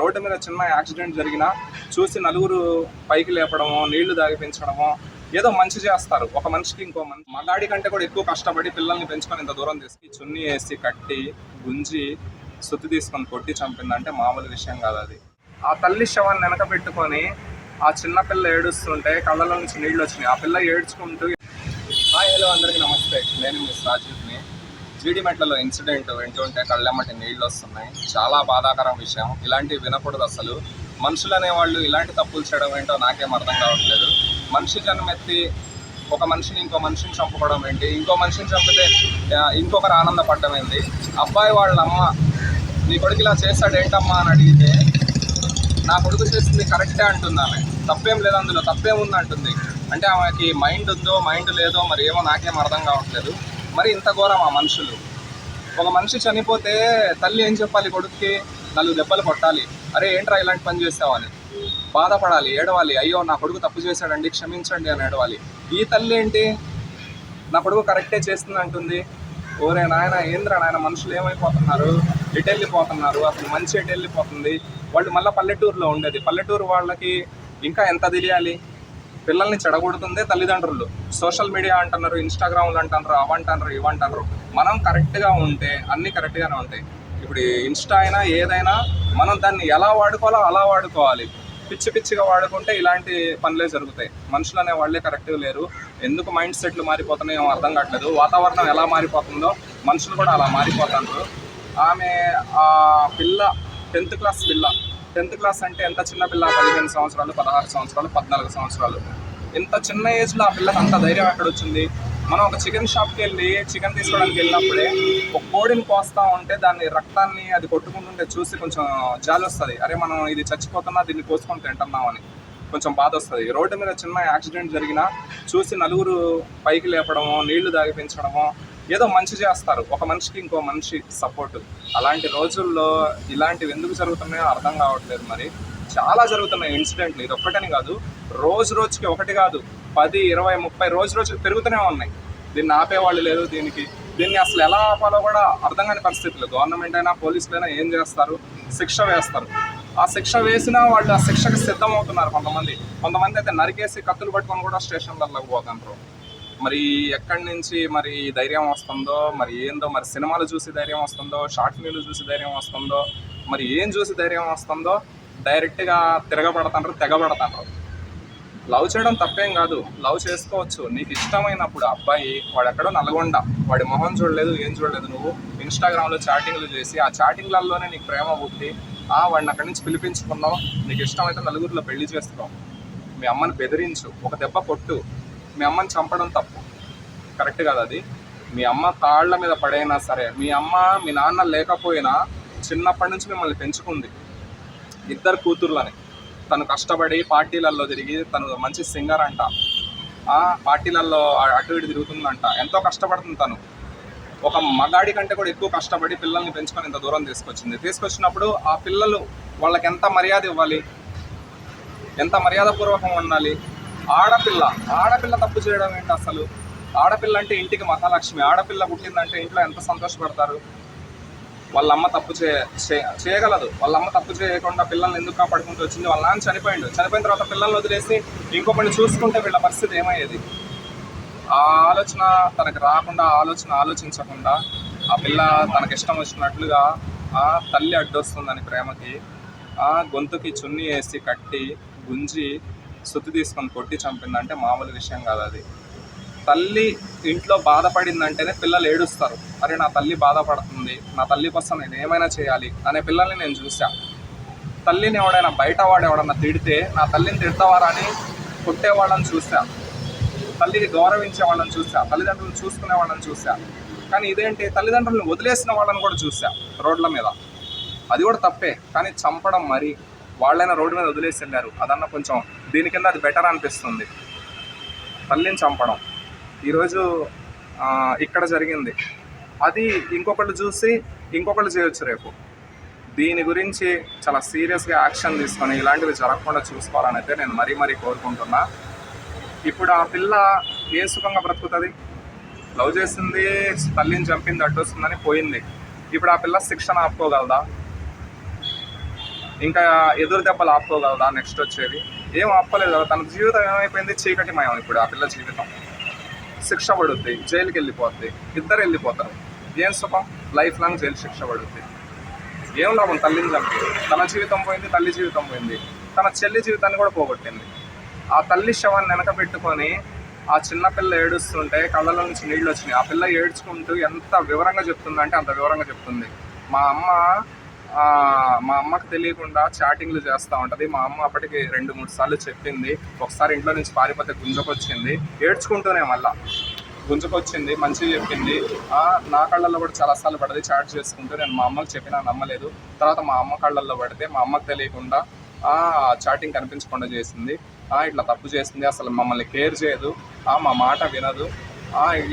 Road మీద చిన్న accident జరిగినా చూసి నలుగురు పైకి లేపడమో నీళ్ళు దాగిపించడమో ఏదో మంచి చేస్తారు. ఒక మనిషికి ఇంకో మనిషి. మగాడి కంటే కూడా ఎక్కువ కష్టపడి పిల్లల్ని పెంచుకొని ఇంత దూరం తీసుకు చున్నీ వేసి కట్టి గుంజి సుత్తి తీసుకొని కొట్టి చంపిందంటే మామూలు విషయం కాదు అది. ఆ తల్లి శవాన్ని వెనక పెట్టుకొని ఆ చిన్న పిల్ల ఏడుస్తుంటే కళ్ళలో నుంచి నీళ్ళు వచ్చినాయి. ఆ పిల్ల ఏడ్చుకుంటూ హాయ్ హలో అందరికీ నమస్తే. నేను మీ రాజీవ్ని జీడిమెట్లలో ఇన్సిడెంట్ వింటుంటే కళ్ళెమ్మటి నీళ్ళు వస్తున్నాయి. చాలా బాధాకరం విషయం. ఇలాంటివి వినకూడదు అసలు. మనుషులు అనేవాళ్ళు ఇలాంటి తప్పులు చేయడం ఏంటో నాకేం అర్థం కావట్లేదు. మనిషి జన్మెత్తి ఒక మనిషిని ఇంకో మనిషిని చంపుకోవడం ఏంటి? ఇంకో మనిషిని చంపితే ఇంకొకరు ఆనందపడడం ఏంటి? అబ్బాయి వాళ్ళ అమ్మ నీ కొడుకు ఇలా చేస్తాడు ఏంటమ్మా అని అడిగితే నా కొడుకు చేసింది కరెక్టే అంటుంది ఆమె. తప్పేం లేదు అందులో. తప్పేముంది అంటుంది. అంటే ఆమెకి మైండ్ ఉందో మైండ్ లేదో మరి ఏమో నాకేం అర్థం కావట్లేదు. మరి ఇంత ఘోరం ఆ మనుషులు? ఒక మనిషి చనిపోతే తల్లి ఏం చెప్పాలి కొడుక్కి? నలుగు దెబ్బలు కొట్టాలి. అరే ఏంట్రా ఇలాంటి పని చేసావని బాధపడాలి ఏడవాలి. అయ్యో నా కొడుకు తప్పు చేశాడండి క్షమించండి అని ఏడవాలి. ఈ తల్లి ఏంటి? నా కొడుకు కరెక్టే చేస్తుంది అంటుంది. ఓరే నాయన ఏంద్రా నాయన మనుషులు ఏమైపోతున్నారు? ఎటు వెళ్ళిపోతున్నారు అసలు మంచి ఎటు వెళ్ళిపోతుంది వాళ్ళు మళ్ళీ పల్లెటూరులో ఉండేది. పల్లెటూరు వాళ్ళకి ఇంకా ఎంత తెలియాలి? పిల్లల్ని చెడగొడుతుందే తల్లిదండ్రులు. సోషల్ మీడియా అంటున్నారు ఇన్స్టాగ్రామ్లు అంటున్నారు అవంటారు ఇవంటారు మనం కరెక్ట్గా ఉంటే అన్నీ కరెక్ట్గానే ఉంటాయి. ఇప్పుడు ఇన్స్టా అయినా ఏదైనా మనం దాన్ని ఎలా వాడుకోవాలో అలా వాడుకోవాలి. పిచ్చి పిచ్చిగా వాడుకుంటే ఇలాంటి పనులే జరుగుతాయి. మనుషులు అనే వాళ్ళే కరెక్ట్గా లేరు. ఎందుకు మైండ్ సెట్లు మారిపోతున్నాయో అర్థం కావట్లేదు. వాతావరణం ఎలా మారిపోతుందో మనుషులు కూడా అలా మారిపోతున్నారు. ఆమె ఆ పిల్ల టెన్త్ క్లాస్ పిల్ల టెన్త్ క్లాస్ అంటే ఎంత చిన్న పిల్ల పదిహేను సంవత్సరాలు పదహారు సంవత్సరాలు పద్నాలుగు సంవత్సరాలు? ఇంత చిన్న ఏజ్లో ఆ పిల్లకి అంత ధైర్యం ఎక్కడ వచ్చింది మనం ఒక చికెన్ షాప్కి వెళ్ళి చికెన్ తీసుకోవడానికి వెళ్ళినప్పుడే ఒక కోడిని కోస్తా ఉంటే దాన్ని రక్తాన్ని అది కొట్టుకుంటుంటే చూసి కొంచెం జాలి వస్తుంది అరే మనం ఇది చచ్చిపోతున్నా దీన్ని కోసుకొని తింటున్నాం అని కొంచెం బాధ వస్తుంది రోడ్డు మీద చిన్న యాక్సిడెంట్ జరిగినా చూసి నలుగురు పైకి లేపడమో నీళ్ళు దాగిపించడమో ఏదో మంచి చేస్తారు. ఒక మనిషికి ఇంకో మనిషి సపోర్ట్ అలాంటి రోజుల్లో ఇలాంటివి ఎందుకు జరుగుతున్నాయో అర్థం కావట్లేదు మరి. చాలా జరుగుతున్నాయి ఇన్సిడెంట్లు ఇది ఒక్కటని కాదు. రోజు రోజుకి ఒకటి కాదు. పది ఇరవై ముప్పై రోజు రోజుకి పెరుగుతూనే ఉన్నాయి. దీన్ని ఆపేవాళ్ళు లేదు దీనికి. దీన్ని అసలు ఎలా ఆపాలో కూడా అర్థం కాని పరిస్థితులు. గవర్నమెంట్ అయినా పోలీసులు అయినా ఏం చేస్తారు? శిక్ష వేస్తారు. ఆ శిక్ష వేసినా వాళ్ళు ఆ శిక్షకు సిద్ధం అవుతున్నారు కొంతమంది. కొంతమంది అయితే నరికేసి కత్తులు పట్టుకొని కూడా స్టేషన్లకు పోతుంటారు మరి ఎక్కడి నుంచి మరి ధైర్యం వస్తుందో మరి ఏందో మరి సినిమాలు చూసి ధైర్యం వస్తుందో షార్ట్ ఫిల్మ్లు చూసి ధైర్యం వస్తుందో మరి ఏం చూసి ధైర్యం వస్తుందో డైరెక్ట్గా తిరగబడతాండ్రు తెగబడతాండ్రు. లవ్ చేయడం తప్పేం కాదు. లవ్ చేసుకోవచ్చు. నీకు ఇష్టమైనప్పుడు అబ్బాయి వాడు ఎక్కడో నల్గొండ వాడి మొహం చూడలేదు ఏం చూడలేదు. నువ్వు ఇన్స్టాగ్రామ్లో చాటింగ్లు చేసి ఆ చాటింగ్లలోనే నీకు ప్రేమ పుట్టి ఆ వాడిని అక్కడి నుంచి పిలిపించుకున్నావు. నీకు ఇష్టమైతే నలుగురిలో పెళ్ళి చేసుకో. మీ అమ్మని బెదిరించు. ఒక దెబ్బ కొట్టు. మీ అమ్మని చంపడం తప్పు. కరెక్ట్ కాదు అది. మీ అమ్మ తాళ్ళ మీద పడైనా సరే మీ అమ్మ మీ నాన్న లేకపోయినా చిన్నప్పటి నుంచి మిమ్మల్ని పెంచుకుంది. ఇద్దరు కూతుర్లని. తను కష్టపడి పార్టీలలో తిరిగి తను మంచి సింగర్ అంట. పార్టీలలో అటు ఇటు తిరుగుతుందంట. ఎంతో కష్టపడుతుంది తను. ఒక మగాడి కంటే కూడా ఎక్కువ కష్టపడి పిల్లల్ని పెంచుకొని ఇంత దూరం తీసుకొచ్చింది. తీసుకొచ్చినప్పుడు ఆ పిల్లలు వాళ్ళకి ఎంత మర్యాద ఇవ్వాలి? ఎంత మర్యాదపూర్వకం ఉండాలి? ఆడపిల్ల. ఆడపిల్ల తప్పు చేయడం ఏంటి అసలు? ఆడపిల్ల అంటే ఇంటికి మహాలక్ష్మి. ఆడపిల్ల పుట్టిందంటే ఇంట్లో ఎంత సంతోషపడతారు? వాళ్ళ అమ్మ తప్పు చే చేయగలదు. వాళ్ళ అమ్మ తప్పు చేయకుండా పిల్లల్ని ఎందుకు కాపాడుకుంటూ వచ్చింది? వాళ్ళ నాన్న చనిపోయిండు. చనిపోయిన తర్వాత పిల్లల్ని వదిలేసి ఇంకొకరిని చూసుకుంటే వీళ్ళ పరిస్థితి ఏమయ్యేది? ఆ ఆలోచన తనకు రాకుండా ఆలోచన ఆలోచించకుండా ఆ పిల్ల తనకి ఇష్టం వచ్చినట్లుగా ఆ తల్లి అడ్డొస్తుందని ప్రేమకి ఆ గొంతుకి చున్నీ వేసి కట్టి గుంజి సుత్తి తీసుకొని కొట్టి చంపిందంటే మామూలు విషయం కాదు అది. తల్లి ఇంట్లో బాధపడిందంటేనే పిల్లలు ఏడుస్తారు. అరే నా తల్లి బాధపడుతుంది నా తల్లి కోసం నేను ఏమైనా చేయాలి? అనే పిల్లల్ని నేను చూసా తల్లిని ఎవడైనా బయట వాడు ఎవడన్నా తిడితే నా తల్లిని తిడతావారా? అని కొట్టేవాళ్ళని చూసా తల్లిని గౌరవించే వాళ్ళని చూసా తల్లిదండ్రులను చూసుకునే వాళ్ళని చూసా కానీ ఇదేంటి? తల్లిదండ్రులను వదిలేసిన వాళ్ళని కూడా చూసా రోడ్ల మీద. అది కూడా తప్పే. కానీ చంపడం మరి వాళ్ళైనా రోడ్డు మీద వదిలేసి వెళ్ళారు అదన్న కొంచెం దీని కింద అది బెటర్ అనిపిస్తుంది. తల్లిని చంపడం. ఈరోజు ఇక్కడ జరిగింది. అది ఇంకొకళ్ళు చూసి ఇంకొకళ్ళు చేయొచ్చు రేపు. దీని గురించి చాలా సీరియస్గా యాక్షన్ తీసుకొని ఇలాంటివి జరగకుండా చూసుకోవాలని అయితే నేను మరీ మరీ కోరుకుంటున్నా. ఇప్పుడు ఆ పిల్ల ఏ సుఖంగా బ్రతుకుతుంది? లవ్ చేసింది తల్లిని చంపింది అడ్డొస్తుందని పోయింది. ఇప్పుడు ఆ పిల్ల శిక్షణ ఆపుకోగలదా? ఇంకా ఎదురు దెబ్బలు ఆపుకోగలదా నెక్స్ట్ వచ్చేది? ఏం ఆపలేదు కదా తన జీవితం ఏమైపోయింది? చీకటిమయం ఇప్పుడు ఆ పిల్ల జీవితం. శిక్ష పడుద్ది జైలుకి వెళ్ళిపోద్ది ఇద్దరు వెళ్ళిపోతారు. ఏం సుఖం? లైఫ్ లాంగ్ జైలు శిక్ష పడుద్ది. ఏం లాభం? తల్లిని చంపి. తన జీవితం పోయింది తల్లి జీవితం పోయింది. తన చెల్లి జీవితాన్ని కూడా పోగొట్టింది. ఆ తల్లి శవాన్ని వెనక పెట్టుకొని ఆ చిన్నపిల్ల ఏడుస్తుంటే కళ్ళల నుంచి నీళ్ళు వచ్చినాయి. ఆ పిల్ల ఏడ్చుకుంటూ ఎంత వివరంగా చెప్తుందంటే అంత వివరంగా చెప్తుంది. మా అమ్మ మా అమ్మకు తెలియకుండా చాటింగ్లు చేస్తూ ఉంటుంది. మా అమ్మ అప్పటికి రెండు మూడు సార్లు చెప్పింది. ఒకసారి ఇంట్లో నుంచి పారిపోతే గుంజకొచ్చింది. ఏడ్చుకుంటూనే మళ్ళా గుంజుకొచ్చింది మంచిగా చెప్పింది. నా కళ్ళల్లో కూడా చాలా సార్లు పడింది చాట్ చేసుకుంటూ. నేను మా అమ్మకి చెప్పినా నమ్మలేదు. తర్వాత మా అమ్మ కళ్ళల్లో పడితే మా అమ్మకి తెలియకుండా చాటింగ్ కనిపించకుండా చేసింది. ఇట్లా తప్పు చేసింది. అసలు మమ్మల్ని కేర్ చేయదు. మా మాట వినదు.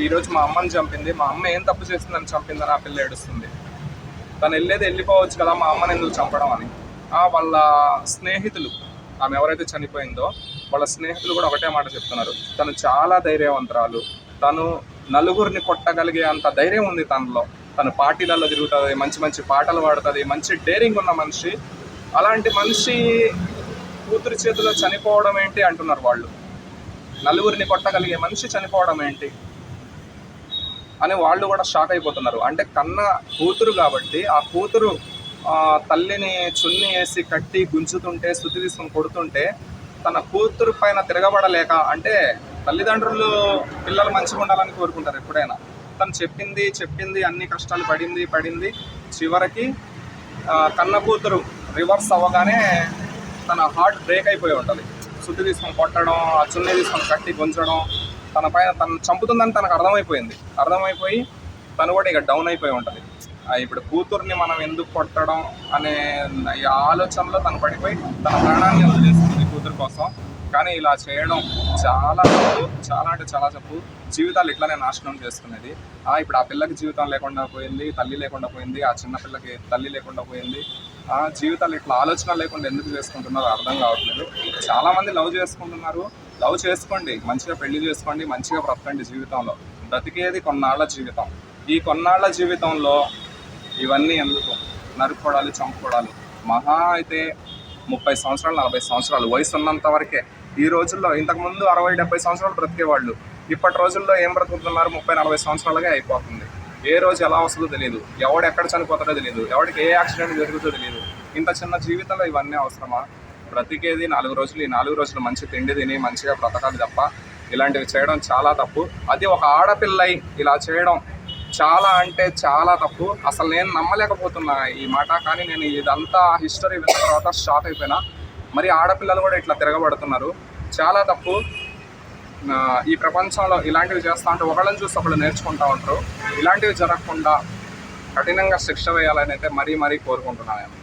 ఈరోజు మా అమ్మని చంపింది. మా అమ్మ ఏం తప్పు చేసిందని చంపిందని ఆ పిల్ల ఏడుస్తుంది. తను వెళ్ళేది వెళ్ళిపోవచ్చు కదా మా అమ్మని ఎందుకు చంపడం అని. ఆ, వాళ్ళ స్నేహితులు ఆమె ఎవరైతే చనిపోయిందో వాళ్ళ స్నేహితులు కూడా ఒకటే మాట చెప్తున్నారు. తను చాలా ధైర్యవంతురాలు. తను నలుగురిని కొట్టగలిగే అంత ధైర్యం ఉంది తనలో. తను పార్టీలలో తిరుగుతుంది మంచి మంచి పాటలు పాడుతుంది మంచి డేరింగ్ ఉన్న మనిషి. అలాంటి మనిషి కూతురి చేతిలో చనిపోవడం ఏంటి అంటున్నారు వాళ్ళు. నలుగురిని కొట్టగలిగే మనిషి చనిపోవడం ఏంటి? అని వాళ్ళు కూడా షాక్ అయిపోతున్నారు. అంటే కన్న కూతురు కాబట్టి ఆ కూతురు తల్లిని చున్ని వేసి కట్టి గుంజుతుంటే శుద్ధి తీసుకుని కొడుతుంటే తన కూతురు పైన తిరగబడలేక అంటే తల్లిదండ్రులు పిల్లలు మంచిగా ఉండాలని కోరుకుంటారు ఎప్పుడైనా. తను చెప్పింది చెప్పింది అన్ని కష్టాలు పడింది పడింది. చివరికి కన్న కూతురు రివర్స్ అవ్వగానే తన హార్ట్ బ్రేక్ అయిపోయి ఉంటుంది. సుత్తి తీసుకొని కొట్టడం ఆ చున్నీ తీసుకొని కట్టి గుంజడం తన పైన తను చంపుతుందని తనకు అర్థమైపోయింది. అర్థమైపోయి తను కూడా ఇక డౌన్ అయిపోయి ఉంటుంది. ఇప్పుడు కూతుర్ని మనం ఎందుకు కొట్టడం అనే ఈ ఆలోచనలో తను పడిపోయి తన ప్రాణాన్ని వదిలేస్తుంది కూతురు కోసం. కానీ ఇలా చేయడం చాలా తప్పు. చాలా అంటే చాలా తప్పు. జీవితాలు ఇట్లానే నాశనం చేసుకునేది ఆ ఇప్పుడు ఆ పిల్లకి జీవితం లేకుండా పోయింది తల్లి లేకుండా పోయింది ఆ చిన్న పిల్లకి తల్లి లేకుండా పోయింది. ఆ జీవితాలు ఇట్లా ఆలోచన లేకుండా ఎందుకు చేసుకుంటున్నారో అర్థం కావట్లేదు. చాలామంది లవ్ చేసుకుంటున్నారు. లవ్ చేసుకోండి మంచిగా పెళ్ళి చేసుకోండి మంచిగా బ్రతకండి జీవితంలో. బ్రతికేది కొన్నాళ్ళ జీవితం. ఈ కొన్నాళ్ళ జీవితంలో ఇవన్నీ ఎందుకు? నరుక్కోవడాలు చంపుకోవడాలు మహా అయితే ముప్పై సంవత్సరాలు నలభై సంవత్సరాలు వయసు ఉన్నంత వరకే ఈ రోజుల్లో ఇంతకుముందు అరవై డెబ్బై సంవత్సరాలు బ్రతికేవాళ్ళు. ఇప్పటి రోజుల్లో ఏం బ్రతుకుతున్నారు? ముప్పై నలభై సంవత్సరాలుగా అయిపోతుంది. ఏ రోజు ఎలా వస్తుందో తెలియదు ఎవడు ఎక్కడ చనిపోతాడో తెలియదు ఎవడికి ఏ యాక్సిడెంట్ జరుగుతుందో తెలియదు ఇంత చిన్న జీవితంలో ఇవన్నీ అవసరమా? బ్రతికేది నాలుగు రోజులు. ఈ నాలుగు రోజులు మంచి తిండి తిని మంచిగా బ్రతకాలి తప్ప ఇలాంటివి చేయడం చాలా తప్పు. అది ఒక ఆడపిల్లై ఇలా చేయడం చాలా అంటే చాలా తప్పు. అసలు నేను నమ్మలేకపోతున్నా ఈ మాట కానీ నేను ఇదంతా హిస్టరీ విన్న తర్వాత షాక్ అయిపోయినా. మరి ఆడపిల్లలు కూడా ఇట్లా తిరగబడుతున్నారు. చాలా తప్పు. ఈ ప్రపంచంలో ఇలాంటివి చేస్తా ఉంటే ఒకళ్ళని చూసి ఒకళ్ళు నేర్చుకుంటా ఉంటారు. ఇలాంటివి జరగకుండా కఠినంగా శిక్ష వేయాలని అయితే మరీ మరీ కోరుకుంటున్నాను నేను.